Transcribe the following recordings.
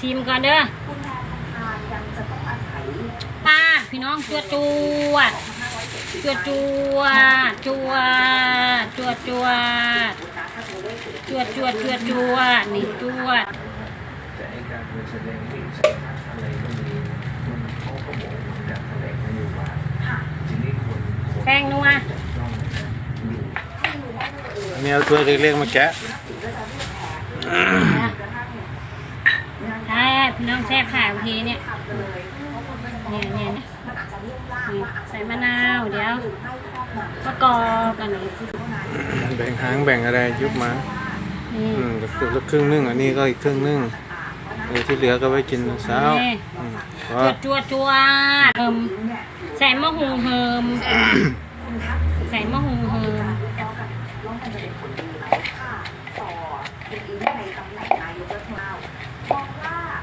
ชิมก่อนเด้อป้าศัยปาดพี่น้องจวดจวดจวดจวดจวดจวดจวดจวดจวดจวดจวดนี่จวดแต่ไอ้การไปแสดงที่สัมผัสอะไรก็มีมันเขาก็บอกเหมือนกับแถลงนโยบายค่ะทีนี้คนแป้งนัวจับจ้องนะอยู่ให้ดูได้เลยเอออันนี้เอาตัวเล็กๆมาแกะ น้องแซ่บค่ะบางทีเนี่ยทำเลยเพราะคนมันจะมองเนี่ยเนี่ยเนี่ยมันอาจจะเรียกว่านี่ว่าอาจจะใส่มะนาวเดี๋ยวหรือไม่ครอบงำประกอบกันนี่แบ่งหางแบ่งอะไรยุบมานี่อืมก็ละครึ่งนึงอันนี้ก็อีกครึ่งนึงเออที่เหลือก็ไว้กินเช้าอืมจก็วดจวดจวดเฮิมใส่มะฮุงเฮิมใส่มะฮุงเฮิม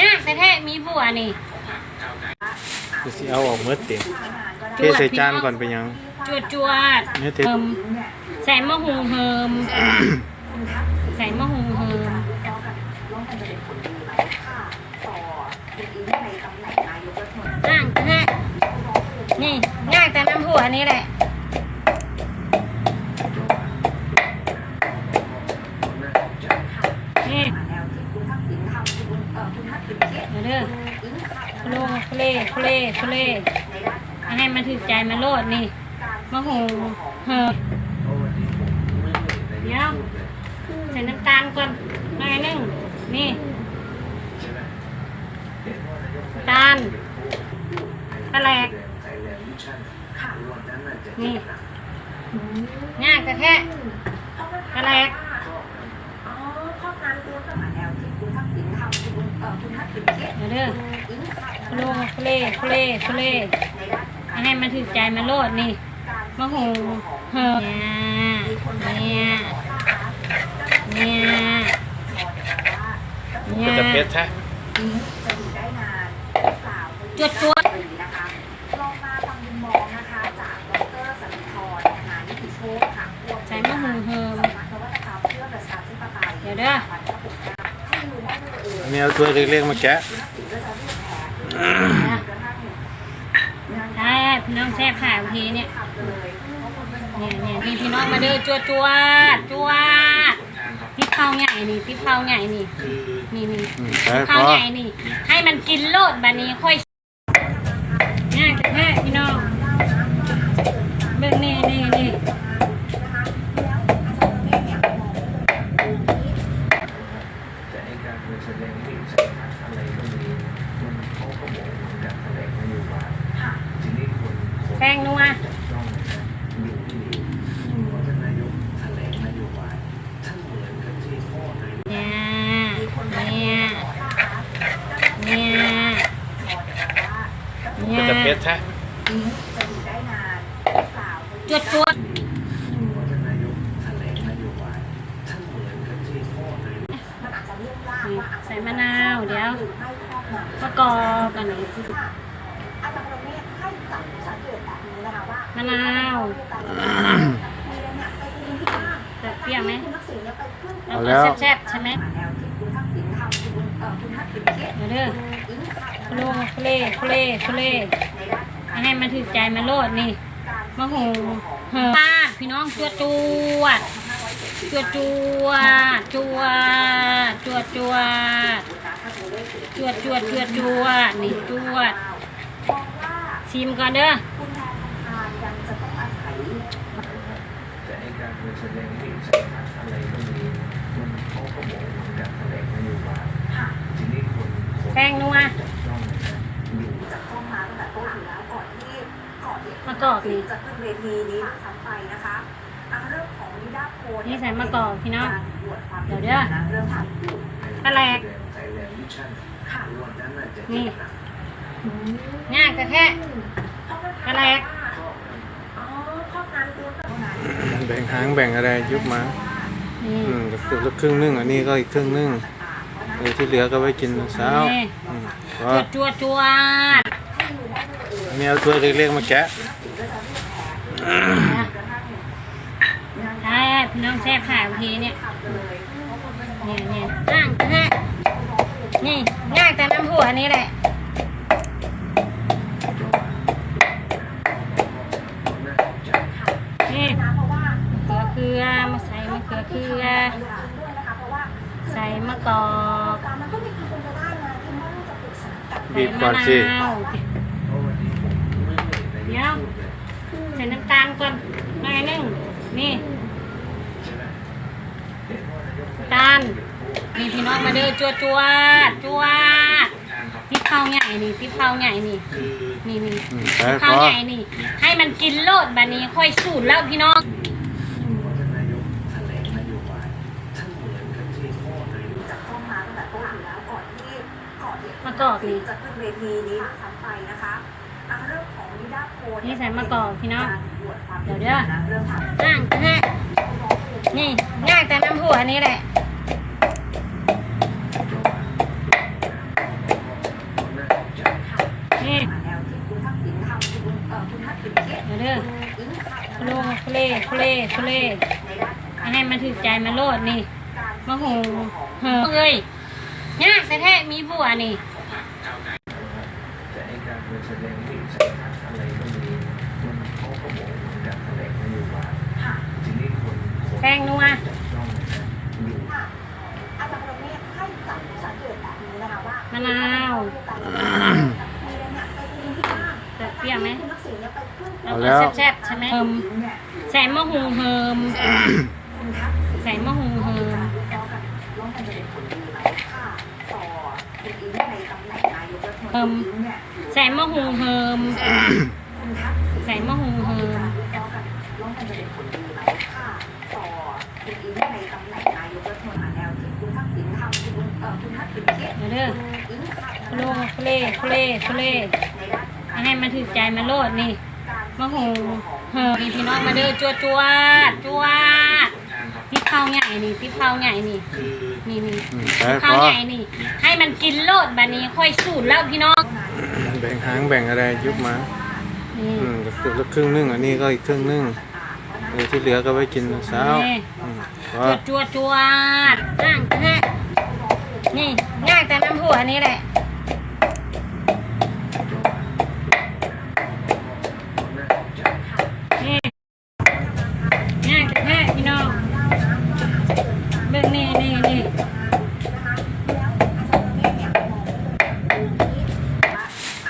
ยากแท้มีบัวนี่คือสิเอาออกมื่อเต็มเทใส่จานก่อนไปยังจวดๆเนื้อเต็มใส่มะฮุงเฮิมใส่มะฮุงเฮิมง่ายแต่ง่ายแต่น้ำหัวนี้แหละ ลงโคเล่โคเล่โคเล่ให้มันถึกใจมันโลดนี่มะฮุงเฮิมเดี๋ยวใส่น้ำตาลก่อนหน่อยนึงนี่ตาลตะแหลกนี่ง่ายแต่แท้ โลกโคเล่โคเล่โคเล่ให้มันถือใจมันโลดนี่มะฮูเฮเนี่ย เนี่ย เนี่ยจะเพชรแท้จดตัวใช้มะหูเฮเดี๋ยวเด้อเนี่ยเอาตัวเล็กๆมาแกะ แซ่บค่ะบางทีเนี่ยเนี่ยเนี่ยมีพี่น้องมาเด้อจวดจวดจวดพี่เผาใหญ่นี่พี่เผาใหญ่นี่นี่นี่อืมพี่พเผาใหญ่นี่ ให้มันกินโลดบัดนี้ค่อยง่ายแต่แท้พี่น้องเบิ่งนี่นี่นี่แต่ไอ้การแสดงที่สัมผัสอะไรก็มีมันเขาก็บอกเหมือนกับแถลงนโยบาย แป้งนัวเนี่ยเนี่ยเนี่ยเนี่ยจะเพชรแท้จวดจวดใส่มะนาวเดี๋ยวประกอบกันหน่อย มะนาวมีอะไรเนี่ยไปกินที่บ้านจะเปรี้ยวไหมคุณทักษิณเนี่ยไปขึ้นเอาเอาแซ่บๆใช่ไหมแนวที่คุณทักษิณทำคุณเอ่อคุณทักษิณคิดเดี๋ยวเด้ออิงค่ะโคลงโคเล่โคเล่โคเล่ในด้านของการให้มันถึกใจมันโลดนี่การมะฮุงเฮิมป้าดพี่น้องจวดจวดจวดจวดจวดจวดจวดจวดจวดจวดจวดนี่จวดมองว่าชิมก่อนเด้อ แป้งนัวมะกอกนี่จะขึ้นเวทีนี้ทำไปนะคะเรื่องของนิดาโพนี่ใส่มะกอกพี่น้องเดี๋ยวเด้อตะแลกนี่ง่ายแต่แค่ตะแลกแบ่งหางแบ่งอะไรยุบมา อืมกับตัครึ่งนึงอันนี้ก็อีกครึ่งนึง เออที่เหลือก็ไว้กินเช้าอืมจก็วดจวดจวดอันนี้เอาถ้วยเล็กๆมาแกะใช่พี่น้องแซ่บข่าวทีเนี่ยเนี่ยเนี่ยง่ายแต่แค่นี่ง่ายแต่น้ำหัวนี่แหละนี่มะเขือเกลือมาใส่มะเขือเกลือใส่มะกอก ษากับใส่บีบก่มะอนนาสิวเดี๋ยวใส่น้ำตาลก่อนหน่อยหนึงนี่น้ำตาลนี่พี่น้องมาเด้อจัวจัวจัวที่ข้าวใหญ่นี่ที่ข้าวใหญ่นี่นี่นี่อืมไปที่พข้าวอใหญ่นี่ ให้มันกินโลดบัดนี้ค่อยสูตรแล้วพี่น้อง นายกแถลงนโยบายท่านเหมือนกับที่พ่อเคยรู้จัก เข้ามาตั้งแต่ต้นอยู่แล้วก่อนที่ ก่อนที่มะกอกนี่จะขึ้นเวทีนี้ทำไปนะคะอะเรื่องของนิดาโพลนี่ใส่มะกอกพี่น้องการบวชความเดี๋ยวเด้อนะเรื่องทางง่ายแต่แค่นี่ง่ายแต่น้ำหัวนี่แหละนี่แนวที่คุณทักษิณทำคุณเอ่อคุณทักษิณเก็บเดี๋ยวเด้ออิงค่ะคุโลคุเล่คุเล่คุเล่ในด้านของการให้มันถือใจมันโลดนี่การมะหูเฮ้เอ้ยง่ายแต่แท้มีบัวนี่ แต่ไอ้การไปแสดงวิสัยทัศน์อะไรก็มีมันเขาก็บอกเหมือนกับแถลงนโยบายค่ะทีนี้คนคนแป้งนัว จับจ้องนะอยู่ค่ะอาจารย์ประเมศให้จับสังเกตแบบนี้นะคะว่ามะนาวมีอะไรเนี่ยไปกินที่บ้านจะเปรี้ยวไหมคุณทักษิณเนี่ยไปขึ้นแล้วเอาแล้ก็วแซ่บๆใช่ไหมเฮิมเนี่ยใส่มะฮูเฮิมคุณทักษิณใส่มะฮูเฮิมแล้วกันร่วมกันจะเป็นผลดีไหมค่ะต่อคุณอิงในตำแหน่งนายกรัฐมนตรีเฮิมอิงเนี่ย ใส่มะฮูเฮิมคุณทักษิณใส่มะฮูเฮิมแล้วกันร่วมกันจะเป็นผลดีไหมค่ะต่อคุณอิงในตำแหน่งนายกรัฐมนตรีแนวที่คุณทักษิณทำคุณเอ่อคุณทักษิณเก็บเดี๋ยวเด้อคุณอิงค่ะคุโลคุเล่คุเล่คุเล่ในด้านของการให้มันถือใจมันโลดนี่มะฮูเฮิมพี่น้องมาเด้อจัวจัวจัวที่ข้าวใหญ่นี่ที่ข้าวใหญ่นี่นี่นี่อืมไปที่พข้าวใหญ่นี่ ให้มันกินโลดบัดนี้ค่อยสูตรแล้วพี่น้อง แบ่งหางแบ่งอะไรยุบมา นี่อืมก็คือละครึ่งนึงอันนี้ก็อีกครึ่งนึงเออที่เหลือก็ไว้กินเช้าอืมก็จวดจวดจวดง่ายแต่แค่นี่ง่ายแต่น้ำหัวนี่แหละ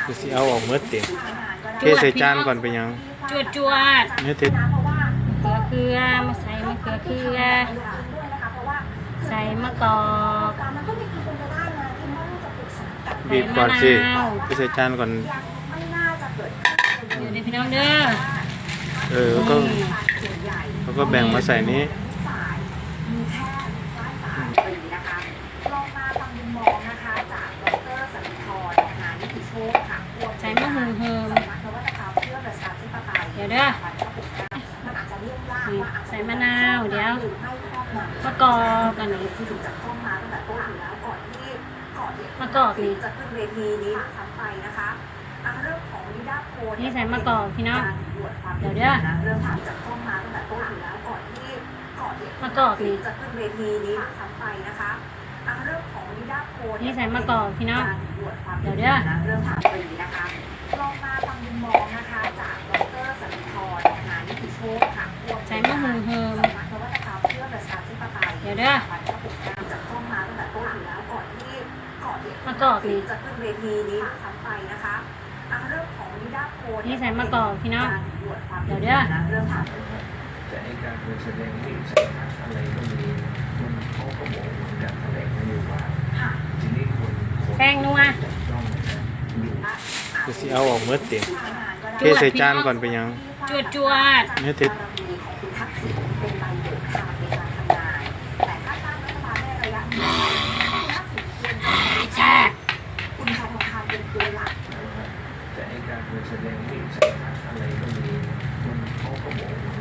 คือสิเอาออกเมื่อเต็มเทใส่จานก่อนไปยังจวดจวดเนี่ยติดมะเขือเกลือมาใส่มะเขือเกลือใส่มะกอกมันก็มีความเป็นไปได้นะที่ว่าจะปรึกษากับบีบก่อนสิไปใส่จานก่อนไม่น่าจะเกิดขึ้นอยู่ในพี่น้องเด้อเออก็ส่วนใหญ่เขาก็แบ่งมาใส่นี้ ฝ่ายมีแพทย์ฝ่ายฝ่ายปีนะคะลองมาฟังมุมมองนะคะจากดรสันติธรงานนิติโชคค่ะ ใส่มะฮูเฮิมสำนักนวัตกรรมเพื่อประชาธิปไตยเดี๋ยวเด้อมันอาจจะเรียกยากนี่ว่าใส่มะนาวเดี๋ยวหรือไม่ครอบงำมะกอกอันนี้ที่ถูกจับต้องมาตั้งแต่ต้นอยู่แล้วก่อนที่ก่อนที่มะกอกนี่จะขึ้นเวทีนี้ทำไปนะคะอะเรื่องของนิดาโพลนี่ใส่มะกอกพี่น้องการบวชความเดี๋ยวเด้อนะเรื่องทางจับต้องมาตั้งแต่ต้นอยู่แล้วก่อนที่ก่อนที่มะกอกนี่จะขึ้นเวทีนี้ทำไปนะคะอะเรื่องของ นิดาโพลนี่ใส่มะกอกพี่น้องการบวชความเดี๋ยวเด้อนะเรื่องทางปีนะคะลองมาฟังมุมมองนะคะจากดรสันติธรงานนิติโชคค่ะใส่มะฮูเฮิมสำนักนวัตกรรมเพื่อประชาธิปไตยเดี๋ยวเด้อจับต้องมาตั้งแต่ต้นอยู่แล้วก่อนที่ก่อนที่มะกอกนี่จะขึ้นเวทีนี้ทำไปนะคะอะเรื่องของนิดาโพลนี่ใส่มะกอกพี่น้องการบวชความเดี๋ยวเด้อนะเรื่องทางแต่ไอ้การไปแสดงวิสัยทัศน์อะไรก็มีมันเขาก็บอกเหมือนกับแถลงนโยบายค่ะ ทีนี้คนคนแป้งนัวจับจ้องนะอยู่คือสิเอาออกเมื่อเต็มเทจวดใส่จานก่อนไปยังจวดจวดเนี่ยติดบารมีของคุณทักษิณเป็นใบเบิกทางในการทำงานแต่ถ้าตั้งรัฐบาลได้ระยะหนึ่งคุณทักษิณควรจะแซ่บเป็นหลักแต่ไอ้การแสดงวิสัยทัศน์อะไรก็มีมันเขาก็บอกว่า